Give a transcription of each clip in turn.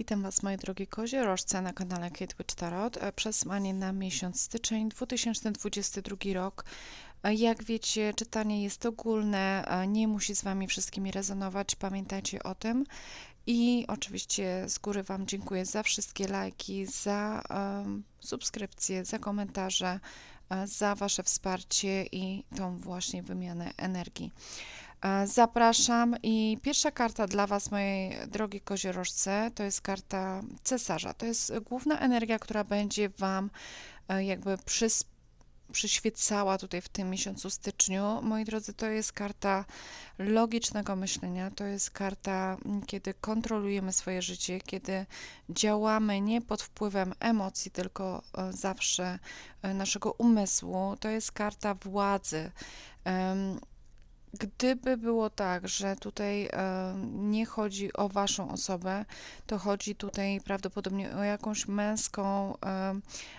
Witam Was, moje drogie kozie, rożce na kanale Kate Witch Tarot. E, Przesłanie na miesiąc styczeń 2022 rok. E, Jak wiecie, czytanie jest ogólne, e, nie musi z Wami wszystkimi rezonować, pamiętajcie o tym. I oczywiście z góry Wam dziękuję za wszystkie lajki, za em, subskrypcje, za komentarze, za Wasze wsparcie i tą właśnie wymianę energii. E, Zapraszam i pierwsza karta dla Was, moje drogie koziorożce, to jest karta cesarza. To jest główna energia, która będzie Wam e, jakby przys przyświecała tutaj w tym miesiącu styczniu. Moi drodzy, to jest karta logicznego myślenia, to jest karta, kiedy kontrolujemy swoje życie, kiedy działamy nie pod wpływem emocji, tylko e, zawsze naszego umysłu. To jest karta władzy. Gdyby było tak, że tutaj nie chodzi o waszą osobę, to chodzi tutaj prawdopodobnie o jakąś męską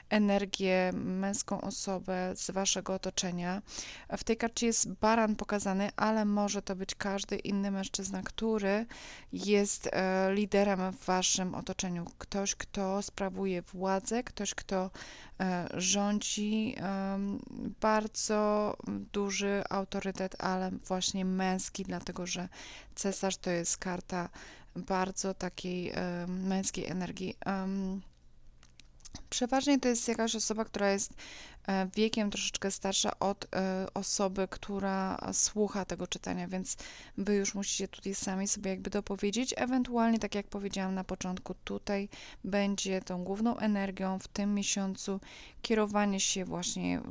energię, męską osobę z waszego otoczenia. W tej karcie jest baran pokazany, ale może to być każdy inny mężczyzna, który jest e, liderem w waszym otoczeniu. Ktoś, kto sprawuje władzę, ktoś, kto rządzi, em, bardzo duży autorytet, ale właśnie męski, dlatego że cesarz to jest karta bardzo takiej męskiej energii. Przeważnie to jest jakaś osoba, która jest e, wiekiem troszeczkę starsza od e, osoby, która słucha tego czytania, więc wy już musicie tutaj sami sobie jakby dopowiedzieć. Ewentualnie, tak jak powiedziałam na początku, tutaj będzie tą główną energią w tym miesiącu kierowanie się właśnie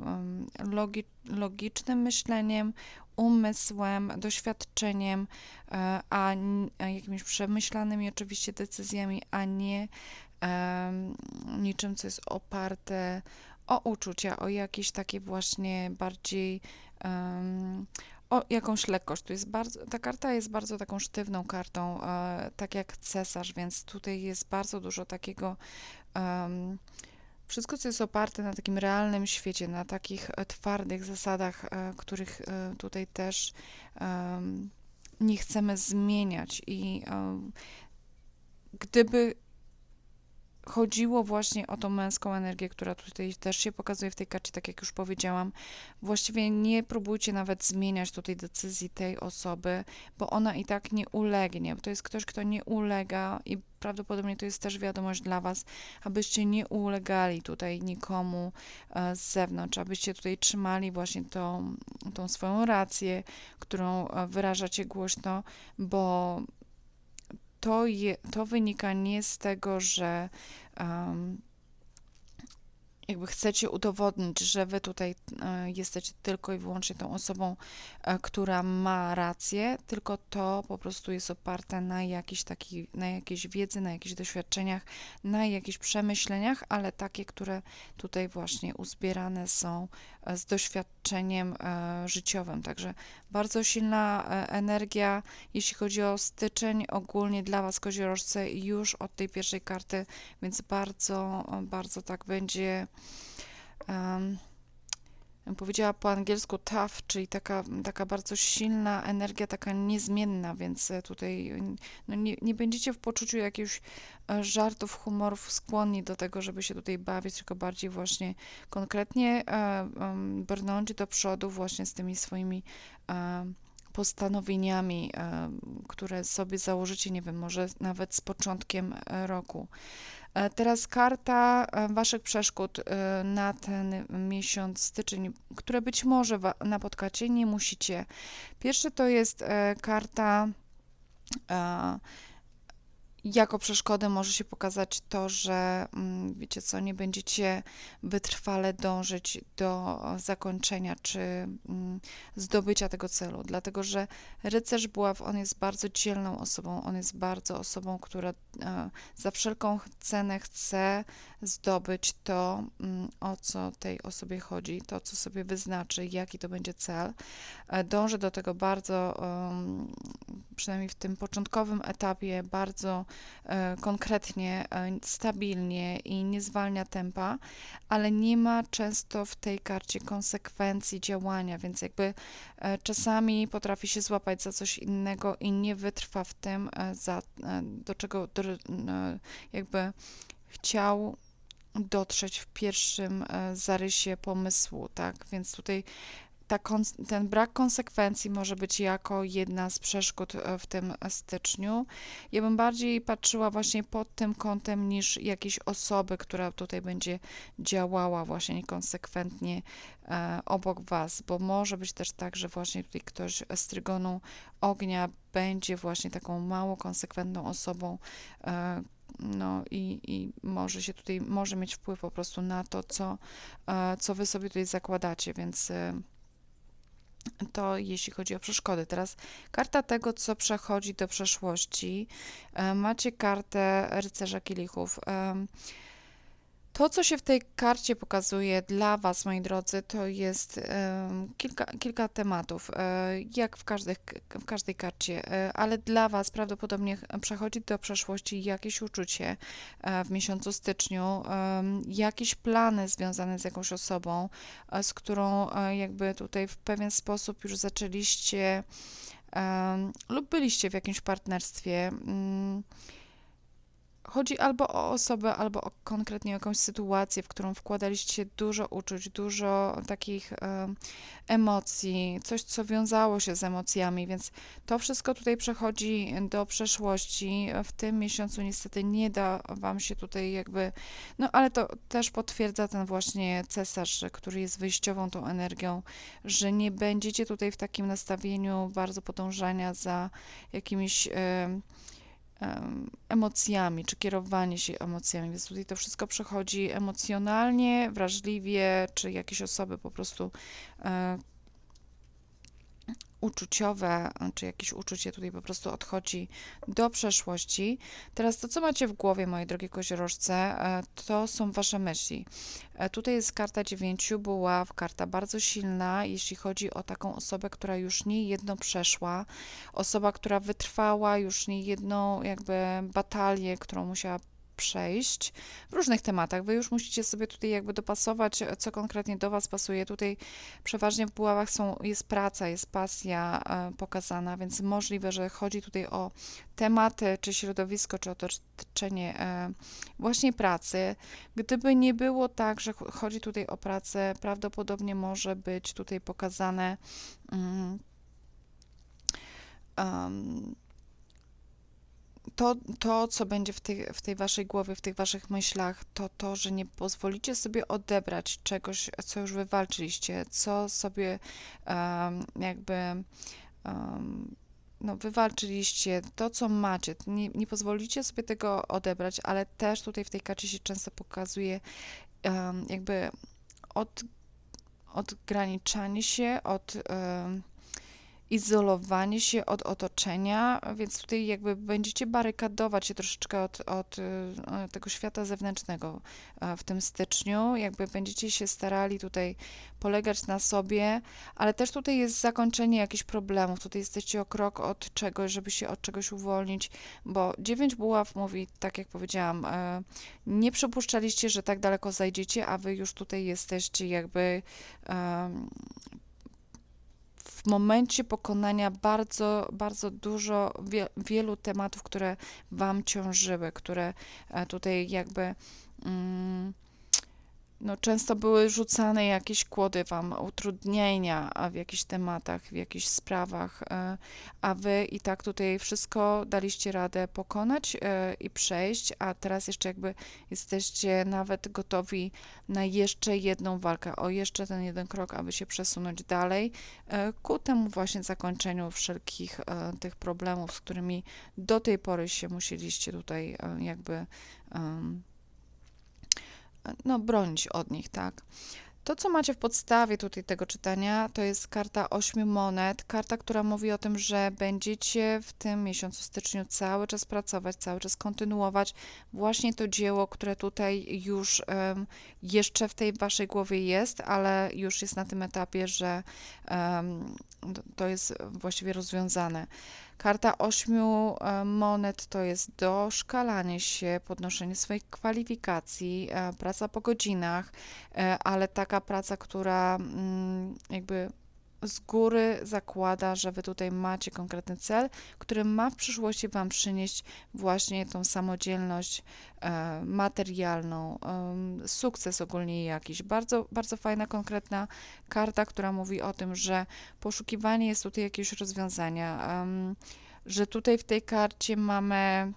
logi logicznym myśleniem, umysłem, doświadczeniem, e, a jakimiś przemyślanymi oczywiście decyzjami, a nie niczym, co jest oparte o uczucia, o jakieś takie właśnie bardziej em, o jakąś lekkość. Tu jest bardzo, ta karta jest bardzo taką sztywną kartą, e, tak jak cesarz, więc tutaj jest bardzo dużo takiego em, wszystko, co jest oparte na takim realnym świecie, na takich e, twardych zasadach, e, których e, tutaj też em, nie chcemy zmieniać. I em, gdyby chodziło właśnie o tą męską energię, która tutaj też się pokazuje w tej karcie, tak jak już powiedziałam. Właściwie nie próbujcie nawet zmieniać tutaj decyzji tej osoby, bo ona i tak nie ulegnie. To jest ktoś, kto nie ulega i prawdopodobnie to jest też wiadomość dla Was, abyście nie ulegali tutaj nikomu e, z zewnątrz, abyście tutaj trzymali właśnie tą, tą swoją rację, którą e, wyrażacie głośno, bo to, je, to wynika nie z tego, że um, jakby chcecie udowodnić, że wy tutaj e, jesteście tylko i wyłącznie tą osobą, e, która ma rację, tylko to po prostu jest oparte na jakiejś takiej, na jakiejś wiedzy, na jakichś doświadczeniach, na jakichś przemyśleniach, ale takie, które tutaj właśnie uzbierane są e, z doświadczeniem życiowym. Także bardzo silna energia, jeśli chodzi o styczeń, ogólnie dla Was, koziorożce, już od tej pierwszej karty, więc bardzo, bardzo tak będzie, um, powiedziała po angielsku tough, czyli taka, taka bardzo silna energia, taka niezmienna, więc e, tutaj no nie, nie będziecie w poczuciu jakichś e, żartów, humorów skłonni do tego, żeby się tutaj bawić, tylko bardziej właśnie konkretnie em, brnąć do przodu właśnie z tymi swoimi e, postanowieniami, które sobie założycie, nie wiem, może nawet z początkiem roku. E, Teraz karta e, Waszych przeszkód e, na ten miesiąc styczeń, które być może napotkacie, nie musicie. Pierwsze to jest karta. Jako przeszkodę może się pokazać to, że mm, wiecie co, nie będziecie wytrwale dążyć do zakończenia czy mm, zdobycia tego celu, dlatego że rycerz buław, on jest bardzo dzielną osobą, on jest bardzo osobą, która e, za wszelką cenę chce zdobyć to, mm, o co tej osobie chodzi, to, co sobie wyznaczy, jaki to będzie cel. E, Dąży do tego bardzo przynajmniej w tym początkowym etapie, bardzo e, konkretnie, e, stabilnie i nie zwalnia tempa, ale nie ma często w tej karcie konsekwencji działania, więc jakby e, czasami potrafi się złapać za coś innego i nie wytrwa w tym, za, do czego jakby chciał dotrzeć w pierwszym zarysie pomysłu, tak? Więc tutaj ta ten brak konsekwencji może być jako jedna z przeszkód e, w tym styczniu. Ja bym bardziej patrzyła właśnie pod tym kątem niż jakiejś osoby, która tutaj będzie działała właśnie niekonsekwentnie e, obok Was, bo może być też tak, że właśnie tutaj ktoś z trygonu ognia będzie właśnie taką mało konsekwentną osobą, e, no i, i może się tutaj, może mieć wpływ po prostu na to, co, e, co wy sobie tutaj zakładacie, więc e, to jeśli chodzi o przeszkody. Teraz karta tego, co przechodzi do przeszłości. E, Macie kartę rycerza kielichów. To, co się w tej karcie pokazuje dla Was, moi drodzy, to jest kilka, kilka tematów, e, jak w, każdych, w każdej karcie, e, ale dla Was prawdopodobnie ch- przechodzi do przeszłości jakieś uczucie e, w miesiącu styczniu, jakieś plany związane z jakąś osobą, z którą jakby tutaj w pewien sposób już zaczęliście lub byliście w jakimś partnerstwie. Chodzi albo o osobę, albo o konkretnie jakąś sytuację, w którą wkładaliście dużo uczuć, dużo takich em, emocji, coś, co wiązało się z emocjami, więc to wszystko tutaj przechodzi do przeszłości. W tym miesiącu niestety nie da Wam się tutaj jakby, no ale to też potwierdza ten właśnie cesarz, który jest wyjściową tą energią, że nie będziecie tutaj w takim nastawieniu bardzo podążania za jakimiś emocjami, czy kierowanie się emocjami, więc tutaj to wszystko przechodzi emocjonalnie, wrażliwie, czy jakieś osoby po prostu e, uczuciowe, czy jakieś uczucie tutaj po prostu odchodzi do przeszłości. Teraz to, co macie w głowie, moje drogie koziorożce, e, to są wasze myśli. E, Tutaj jest karta dziewięciu buław, karta bardzo silna, jeśli chodzi o taką osobę, która już nie jedno przeszła, osoba, która wytrwała już nie jedną jakby batalię, którą musiała przejść w różnych tematach. Wy już musicie sobie tutaj jakby dopasować, co konkretnie do Was pasuje. Tutaj przeważnie w buławach są, jest praca, jest pasja e, pokazana, więc możliwe, że chodzi tutaj o tematy, czy środowisko, czy otoczenie e, właśnie pracy. Gdyby nie było tak, że ch- chodzi tutaj o pracę, prawdopodobnie może być tutaj pokazane mm, em, to, to, co będzie w tej, w tej waszej głowie, w tych waszych myślach, to to, że nie pozwolicie sobie odebrać czegoś, co już wywalczyliście, co sobie em, jakby em, no, wywalczyliście, to, co macie. Nie, nie pozwolicie sobie tego odebrać, ale też tutaj w tej karcie się często pokazuje em, jakby od, odgraniczanie się od em, izolowanie się od otoczenia, więc tutaj jakby będziecie barykadować się troszeczkę od, od e, tego świata zewnętrznego e, w tym styczniu, jakby będziecie się starali tutaj polegać na sobie, ale też tutaj jest zakończenie jakichś problemów, tutaj jesteście o krok od czegoś, żeby się od czegoś uwolnić, bo dziewięć buław mówi, tak jak powiedziałam, e, nie przypuszczaliście, że tak daleko zajdziecie, a wy już tutaj jesteście jakby w momencie pokonania bardzo, bardzo dużo, wie, wielu tematów, które Wam ciążyły, które e, tutaj jakby mm, no, często były rzucane jakieś kłody Wam, utrudnienia w jakichś tematach, w jakichś sprawach, e, a Wy i tak tutaj wszystko daliście radę pokonać e, i przejść, a teraz jeszcze jakby jesteście nawet gotowi na jeszcze jedną walkę, o jeszcze ten jeden krok, aby się przesunąć dalej e, ku temu właśnie zakończeniu wszelkich tych problemów, z którymi do tej pory się musieliście tutaj jakby no, bronić od nich, tak. To, co macie w podstawie tutaj tego czytania, to jest karta ośmiu monet, karta, która mówi o tym, że będziecie w tym miesiącu styczniu cały czas pracować, cały czas kontynuować właśnie to dzieło, które tutaj już em, jeszcze w tej waszej głowie jest, ale już jest na tym etapie, że to- to jest właściwie rozwiązane. Karta ośmiu e, monet to jest doszkalanie się, podnoszenie swoich kwalifikacji, e, praca po godzinach, e, ale taka praca, która mm, jakby z góry zakłada, że wy tutaj macie konkretny cel, który ma w przyszłości wam przynieść właśnie tą samodzielność e, materialną, e, sukces ogólnie jakiś. Bardzo, bardzo fajna, konkretna karta, która mówi o tym, że poszukiwanie jest tutaj jakiegoś rozwiązania, e, że tutaj w tej karcie mamy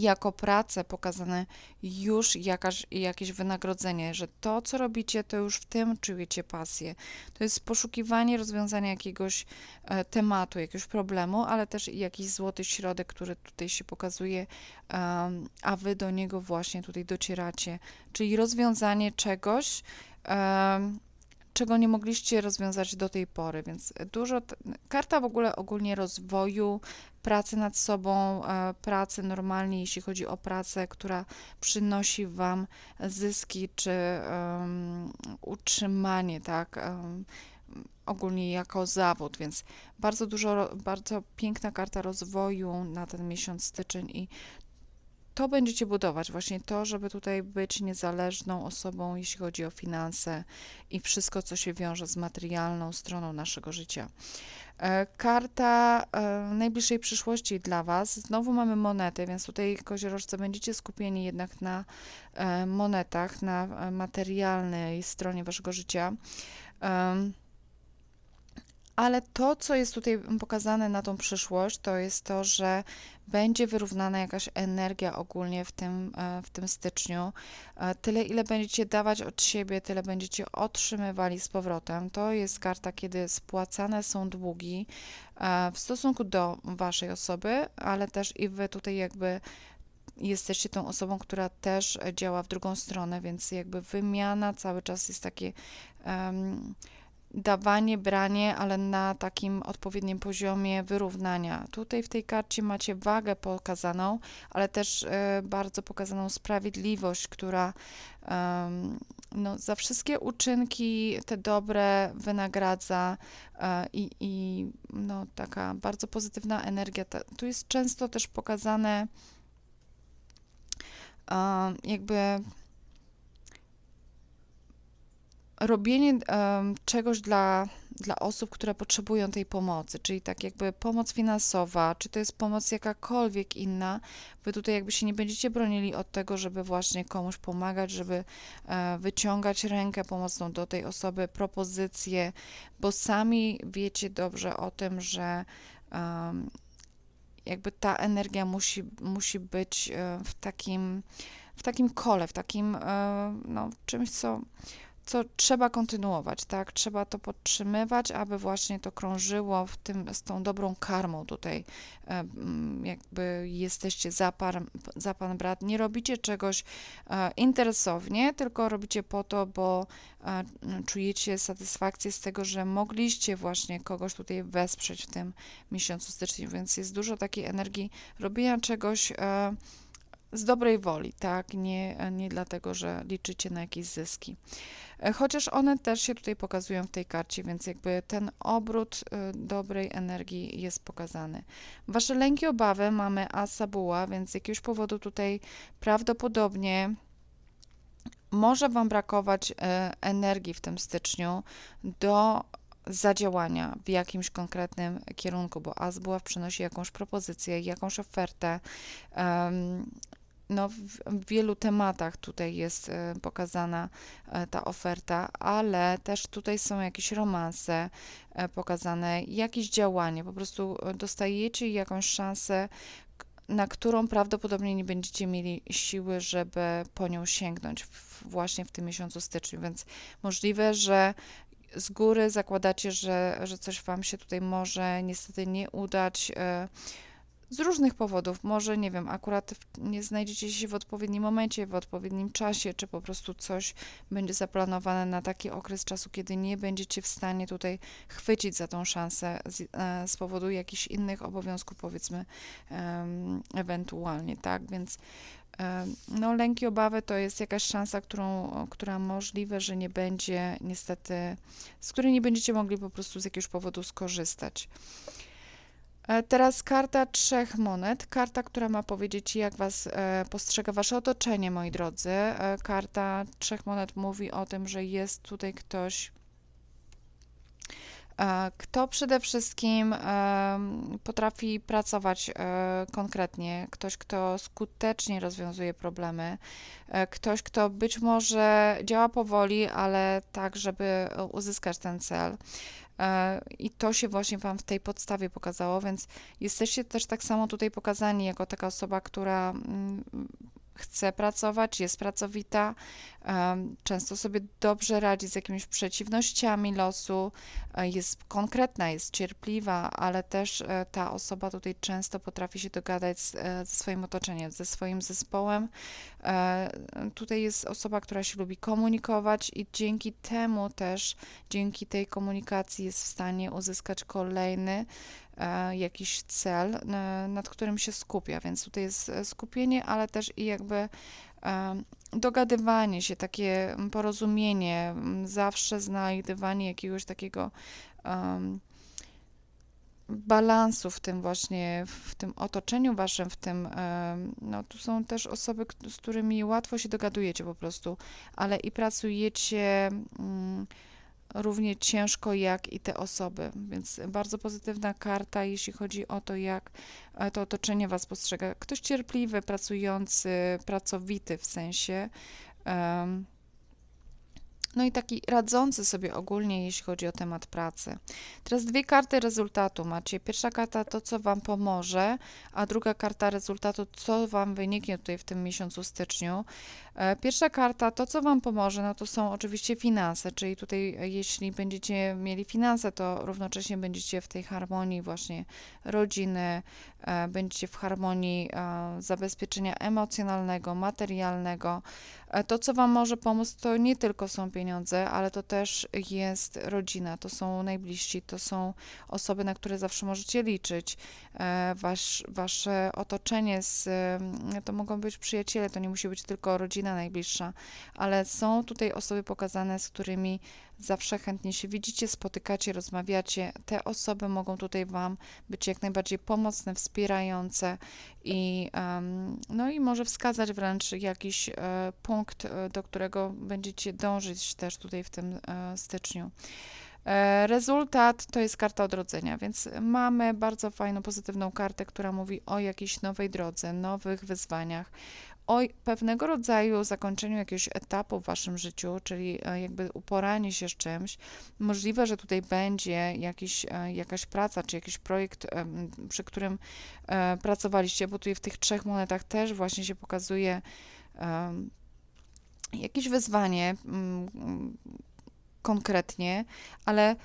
jako pracę pokazane już jakaś, jakieś wynagrodzenie, że to, co robicie, to już w tym czujecie pasję. To jest poszukiwanie rozwiązania jakiegoś e, tematu, jakiegoś problemu, ale też jakiś złoty środek, który tutaj się pokazuje, a wy do niego właśnie tutaj docieracie. Czyli rozwiązanie czegoś, czego nie mogliście rozwiązać do tej pory, więc dużo, karta w ogóle ogólnie rozwoju, pracy nad sobą, e, pracy normalnie, jeśli chodzi o pracę, która przynosi Wam zyski czy um, utrzymanie, tak, ogólnie jako zawód, więc bardzo dużo, bardzo piękna karta rozwoju na ten miesiąc styczeń i to będziecie budować, właśnie to, żeby tutaj być niezależną osobą, jeśli chodzi o finanse i wszystko, co się wiąże z materialną stroną naszego życia. E, karta e, najbliższej przyszłości dla Was. Znowu mamy monety, więc tutaj koziorożce będziecie skupieni jednak na e, monetach, na materialnej stronie Waszego życia. Ale to, co jest tutaj pokazane na tą przyszłość, to jest to, że będzie wyrównana jakaś energia ogólnie w tym, e, w tym styczniu. E, tyle, ile będziecie dawać od siebie, tyle będziecie otrzymywali z powrotem. To jest karta, kiedy spłacane są długi e, w stosunku do waszej osoby, ale też i wy tutaj jakby jesteście tą osobą, która też działa w drugą stronę, więc jakby wymiana cały czas jest takie. Um, dawanie, branie, ale na takim odpowiednim poziomie wyrównania. Tutaj w tej karcie macie wagę pokazaną, ale też e, bardzo pokazaną sprawiedliwość, która no, za wszystkie uczynki te dobre wynagradza e, i, i no, taka bardzo pozytywna energia. Tu jest często też pokazane jakby robienie um, czegoś dla, dla osób, które potrzebują tej pomocy, czyli tak jakby pomoc finansowa, czy to jest pomoc jakakolwiek inna, wy tutaj jakby się nie będziecie bronili od tego, żeby właśnie komuś pomagać, żeby e, wyciągać rękę pomocną do tej osoby, propozycje, bo sami wiecie dobrze o tym, że um, jakby ta energia musi, musi być e, w takim, w takim kole, w takim e, no, czymś, co co trzeba kontynuować, tak? Trzeba to podtrzymywać, aby właśnie to krążyło w tym, z tą dobrą karmą tutaj, e, jakby jesteście za pan, za pan brat. Nie robicie czegoś e, interesownie, tylko robicie po to, bo e, czujecie satysfakcję z tego, że mogliście właśnie kogoś tutaj wesprzeć w tym miesiącu stycznia, więc jest dużo takiej energii robienia czegoś z dobrej woli, tak? Nie, nie dlatego, że liczycie na jakieś zyski. E, chociaż one też się tutaj pokazują w tej karcie, więc jakby ten obrót e, dobrej energii jest pokazany. Wasze lęki, obawy mamy asa buła, więc z jakiegoś powodu tutaj prawdopodobnie może Wam brakować e, energii w tym styczniu do zadziałania w jakimś konkretnym kierunku, bo Asbuław przynosi jakąś propozycję, jakąś ofertę, no, w wielu tematach tutaj jest e, pokazana e, ta oferta, ale też tutaj są jakieś romanse e, pokazane, jakieś działanie. Po prostu dostajecie jakąś szansę, na którą prawdopodobnie nie będziecie mieli siły, żeby po nią sięgnąć właśnie w tym miesiącu styczniu, więc możliwe, że z góry zakładacie, że, że coś Wam się tutaj może niestety nie udać z różnych powodów. Może, nie wiem, akurat nie znajdziecie się w odpowiednim momencie, w odpowiednim czasie, czy po prostu coś będzie zaplanowane na taki okres czasu, kiedy nie będziecie w stanie tutaj chwycić za tą szansę z, e, z powodu jakichś innych obowiązków, powiedzmy, ewentualnie, tak? Więc no, lęki, obawy to jest jakaś szansa, którą, która możliwe, że nie będzie niestety, z której nie będziecie mogli po prostu z jakiegoś powodu skorzystać. E, Teraz karta trzech monet, karta, która ma powiedzieć, jak was e, postrzega wasze otoczenie, moi drodzy. E, Karta trzech monet mówi o tym, że jest tutaj ktoś, kto przede wszystkim potrafi pracować konkretnie, ktoś, kto skutecznie rozwiązuje problemy, ktoś, kto być może działa powoli, ale tak, żeby uzyskać ten cel. E, I to się właśnie Wam w tej podstawie pokazało, więc jesteście też tak samo tutaj pokazani jako taka osoba, która mm, chce pracować, jest pracowita, często sobie dobrze radzi z jakimiś przeciwnościami losu, e, jest konkretna, jest cierpliwa, ale też e, ta osoba tutaj często potrafi się dogadać z, e, ze swoim otoczeniem, ze swoim zespołem. Tutaj jest osoba, która się lubi komunikować i dzięki temu też, dzięki tej komunikacji jest w stanie uzyskać kolejny jakiś cel, nad którym się skupia. Więc tutaj jest skupienie, ale też i jakby dogadywanie się, takie porozumienie, zawsze znajdywanie jakiegoś takiego em, balansu w tym właśnie, w tym otoczeniu waszym, w tym, em, no tu są też osoby, z którymi łatwo się dogadujecie po prostu, ale i pracujecie mm, równie ciężko jak i te osoby, więc bardzo pozytywna karta, jeśli chodzi o to, jak e, to otoczenie was postrzega. Ktoś cierpliwy, pracujący, pracowity w sensie. em, no i taki radzący sobie ogólnie, jeśli chodzi o temat pracy. Teraz dwie karty rezultatu macie. Pierwsza karta to, co Wam pomoże, a druga karta rezultatu, co Wam wyniknie tutaj w tym miesiącu styczniu. E, Pierwsza karta, to co Wam pomoże, no to są oczywiście finanse, czyli tutaj e, jeśli będziecie mieli finanse, to równocześnie będziecie w tej harmonii właśnie rodziny, będziecie w harmonii e, zabezpieczenia emocjonalnego, materialnego. E, To, co Wam może pomóc, to nie tylko są pieniądze, ale to też jest rodzina, to są najbliżsi, to są osoby, na które zawsze możecie liczyć. E, Wasz, wasze otoczenie, z, em, to mogą być przyjaciele, to nie musi być tylko rodzina najbliższa, ale są tutaj osoby pokazane, z którymi zawsze chętnie się widzicie, spotykacie, rozmawiacie. Te osoby mogą tutaj Wam być jak najbardziej pomocne, wspierające i, no i może wskazać wręcz jakiś e, punkt, e, do którego będziecie dążyć też tutaj w tym e, styczniu. Rezultat to jest karta odrodzenia, więc mamy bardzo fajną, pozytywną kartę, która mówi o jakiejś nowej drodze, nowych wyzwaniach, o pewnego rodzaju zakończeniu jakiegoś etapu w waszym życiu, czyli e, jakby uporanie się z czymś. Możliwe, że tutaj będzie jakiś, e, jakaś praca, czy jakiś projekt, przy którym e, pracowaliście, bo tutaj w tych trzech monetach też właśnie się pokazuje jakieś wyzwanie mm, konkretnie, ale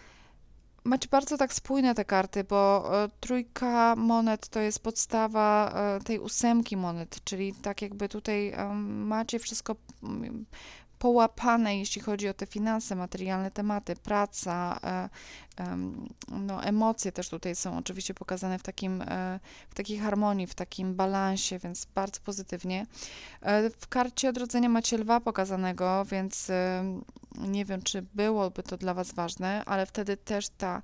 macie bardzo tak spójne te karty, bo e, trójka monet to jest podstawa e, tej ósemki monet, czyli tak jakby tutaj macie wszystko połapane, jeśli chodzi o te finanse, materialne tematy, praca, e, no, emocje też tutaj są oczywiście pokazane w takim, w takiej harmonii, w takim balansie, więc bardzo pozytywnie. W karcie odrodzenia macie lwa pokazanego, więc nie wiem, czy byłoby to dla Was ważne, ale wtedy też ta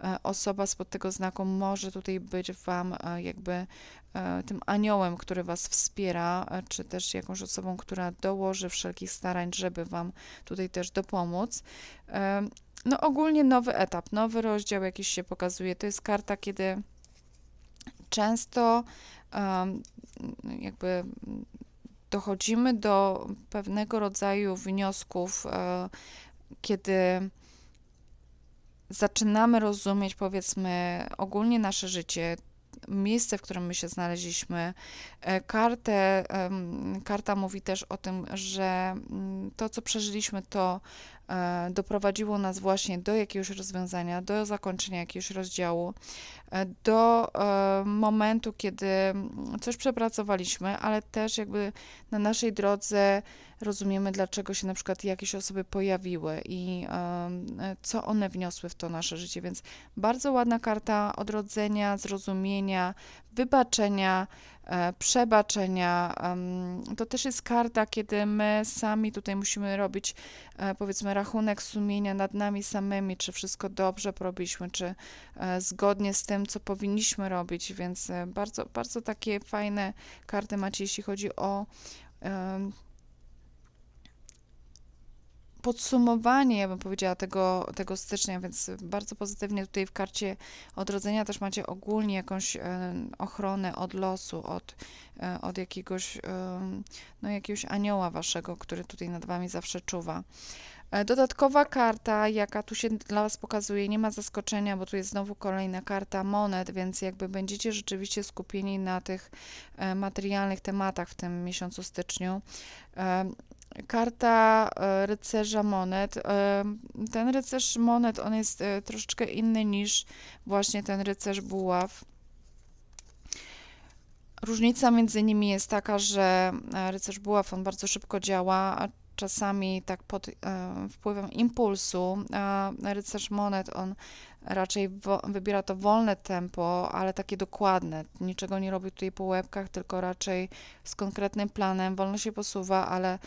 e, osoba spod tego znaku może tutaj być Wam e, jakby e, tym aniołem, który Was wspiera, czy też jakąś osobą, która dołoży wszelkich starań, żeby Wam tutaj też dopomóc. No ogólnie nowy etap, nowy rozdział jakiś się pokazuje. To jest karta, kiedy często jakby dochodzimy do pewnego rodzaju wniosków, e, kiedy zaczynamy rozumieć, powiedzmy, ogólnie nasze życie, miejsce, w którym my się znaleźliśmy. E, Kartę, karta mówi też o tym, że mm, to, co przeżyliśmy, to doprowadziło nas właśnie do jakiegoś rozwiązania, do zakończenia jakiegoś rozdziału, e, do e, momentu, kiedy coś przepracowaliśmy, ale też jakby na naszej drodze rozumiemy, dlaczego się na przykład jakieś osoby pojawiły i e, co one wniosły w to nasze życie. Więc bardzo ładna karta odrodzenia, zrozumienia, wybaczenia, e, przebaczenia. em, To też jest karta, kiedy my sami tutaj musimy robić, e, powiedzmy, rachunek sumienia nad nami samymi, czy wszystko dobrze robiliśmy, czy e, zgodnie z tym, co powinniśmy robić, więc e, bardzo, bardzo takie fajne karty macie, jeśli chodzi o podsumowanie, ja bym powiedziała, tego, tego stycznia, więc bardzo pozytywnie tutaj w karcie odrodzenia też macie ogólnie jakąś e, ochronę od losu, od, e, od jakiegoś, em, no, jakiegoś anioła waszego, który tutaj nad wami zawsze czuwa. E, Dodatkowa karta, jaka tu się dla Was pokazuje, nie ma zaskoczenia, bo tu jest znowu kolejna karta monet, więc jakby będziecie rzeczywiście skupieni na tych e, materialnych tematach w tym miesiącu styczniu. Karta e, rycerza monet. e, Ten rycerz monet, on jest e, troszeczkę inny niż właśnie ten rycerz buław. Różnica między nimi jest taka, że rycerz buław, on bardzo szybko działa, a czasami tak pod wpływem impulsu, a rycerz monet, on raczej wybiera to wolne tempo, ale takie dokładne. Niczego nie robi tutaj po łebkach, tylko raczej z konkretnym planem, wolno się posuwa, ale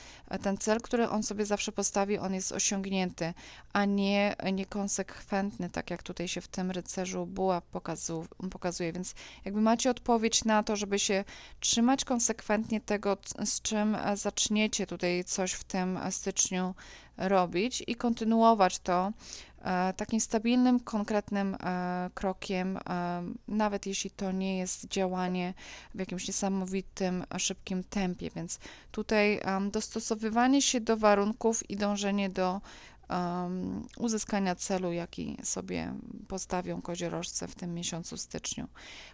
ten cel, który on sobie zawsze postawi, on jest osiągnięty, a nie niekonsekwentny, tak jak tutaj się w tym rycerzu buław pokazu, pokazuje. Więc jakby macie odpowiedź na to, żeby się trzymać konsekwentnie tego, z czym e, zaczniecie tutaj coś w tym e, styczniu robić i kontynuować to takim stabilnym, konkretnym e, krokiem, e, nawet jeśli to nie jest działanie w jakimś niesamowitym, e, szybkim tempie. Więc tutaj dostosowywanie się do warunków i dążenie do uzyskania celu, jaki sobie postawią koziorożce w tym miesiącu styczniu.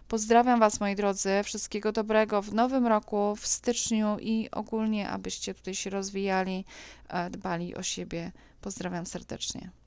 Pozdrawiam Was, moi drodzy, wszystkiego dobrego w nowym roku, w styczniu i ogólnie, abyście tutaj się rozwijali, e, dbali o siebie. Pozdrawiam serdecznie.